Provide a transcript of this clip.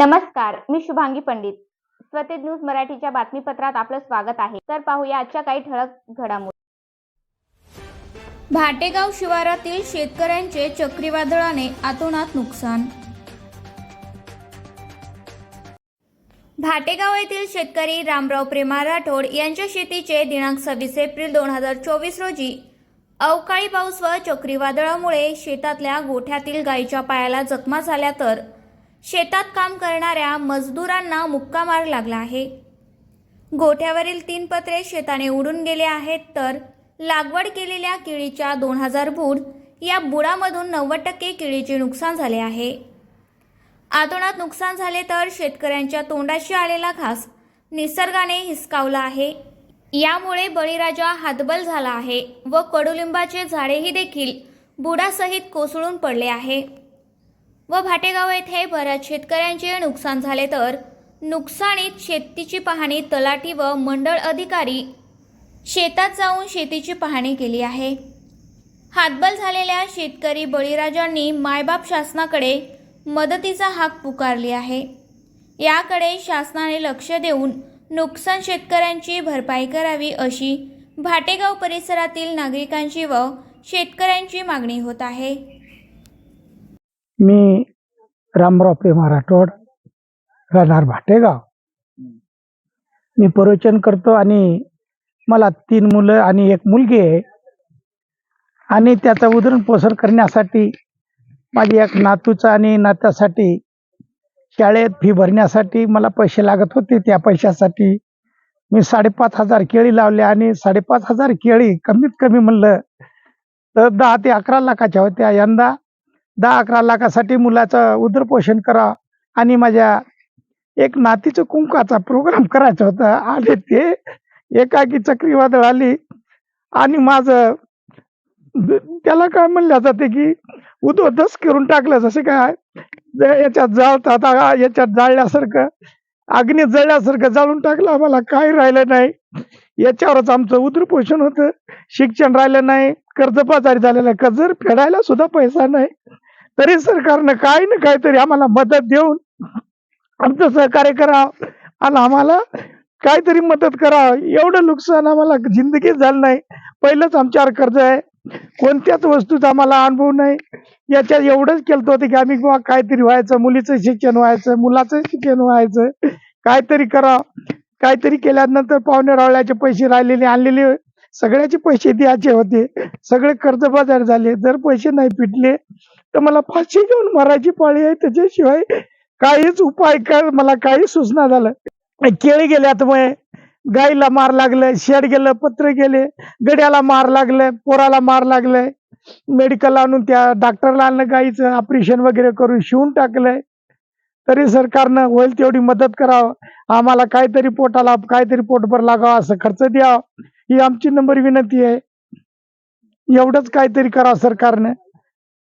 नमस्कार मी शुभांगी पंडित. स्वतेज न्यूज मराठीच्या बातमीपत्रात आपलं स्वागत आहे. तर पाहूया आजच्या काही ठळक घडामोडी. भाटेगाव शिवारातील शेतकऱ्यांचे चक्रीवादळाने आतोनात नुकसान. भाटेगाव येथील शेतकरी रामराव प्रेमा राठोड यांच्या शेतीचे दिनांक सव्वीस एप्रिल दोन हजार चोवीस रोजी अवकाळी पाऊस व चक्रीवादळामुळे शेतातल्या गोठ्यातील गायीच्या पायाला जखमा झाल्या तर शेतात काम करणाऱ्या मजदुरांना मुक्का मार लागला आहे. गोठ्यावरील तीन पत्रे शेताने उडून गेले आहेत तर लागवड केलेल्या केळीच्या दोन हजार बुड या बुडामधून नव्वद टक्के केळीचे नुकसान झाले आहे. आतोनात नुकसान झाले तर शेतकऱ्यांच्या तोंडाशी आलेला घास निसर्गाने हिसकावला आहे. यामुळे बळीराजा हातबल झाला आहे व कडुलिंबाचे झाडेही देखील बुडासहित कोसळून पडले आहे. व भाटेगाव येथे बऱ्याच शेतकऱ्यांचे नुकसान झाले तर नुकसानीत शेतीची पाहणी तलाठी व मंडळ अधिकारी शेतात जाऊन शेतीची पाहणी केली आहे. हातबल झालेल्या शेतकरी बळीराजांनी मायबाप शासनाकडे मदतीचा हाक पुकारली आहे. याकडे शासनाने लक्ष देऊन नुकसान शेतकऱ्यांची भरपाई करावी अशी भाटेगाव परिसरातील नागरिकांची व शेतकऱ्यांची मागणी होत आहे. मी रामराव पे राठोड राहणार भाटेगाव. मी प्रवचन करतो आणि मला तीन मुलं आणि एक मुलगी आहे. आणि त्याचा उदरण पोषण करण्यासाठी माझी एक नातूचा आणि नात्यासाठी शाळेत फी भरण्यासाठी मला पैसे लागत होते. त्या पैशासाठी मी साडेपाच हजार केळी लावल्या आणि साडेपाच हजार केळी कमीत कमी म्हणलं तर दहा ते अकरा लाखाच्या होत्या. यंदा दहा अकरा लाखासाठी मुलाचं उदरपोषण करा. आणि माझ्या एक नातीचं कुंकाचा प्रोग्राम करायचा होता. आणि ते एकाकी चक्रीवादळ आली. आणि माझं त्याला काय म्हणलं जाते की उदोदस करून टाकलं जसे काय ज- याच्यात जाळतात याच्यात जाळल्यासारखं अग्नी जळल्यासारखं जाळून टाकलं. आम्हाला काही राहिलं नाही. याच्यावरच आमचं उदरपोषण होतं. शिक्षण राहिलं नाही. कर्जबाजारी झालेलं आहे. कर्ज फेडायला सुद्धा पैसा नाही. तरी सरकारनं काही ना काहीतरी आम्हाला मदत देऊन आमचं सहकार्य करा आणि आम्हाला काहीतरी मदत करावं. एवढं नुकसान आम्हाला जिंदगीत झालं नाही. पहिलंच आमच्यावर कर्ज आहे. कोणत्याच वस्तूचा आम्हाला अनुभव नाही. याच्यात एवढंच केलं होतं की आम्ही बुवा काहीतरी व्हायचं मुलीचं शिक्षण व्हायचं मुलाचं शिक्षण व्हायचं. काहीतरी करा काहीतरी केल्यानंतर पाहुणे रावळ्याचे पैसे राहिलेले आणलेले सगळ्याचे पैसे द्यायचे होते. सगळे कर्जबाजार झाले. जर पैसे नाही पिटले तर मला फाशी घेऊन मरायची पाळी आहे. त्याच्याशिवाय काहीच उपाय काय? मला काही सूचना झालं. केळी गेल्यात मग गाईला मार लागलं शेड गेलं पत्र गेले गड्याला मार लागलं पोराला मार लागलंय मेडिकल आणून त्या डॉक्टरला आणलं गाईचं ऑपरेशन वगैरे करून शिवून टाकलंय. तरी सरकारनं होईल तेवढी मदत करावं. आम्हाला काहीतरी पोटाला काहीतरी पोटभर लागावं असं खर्च द्यावं. ही आमची नंबर विनंती आहे. एवढंच काहीतरी करा सरकारनं.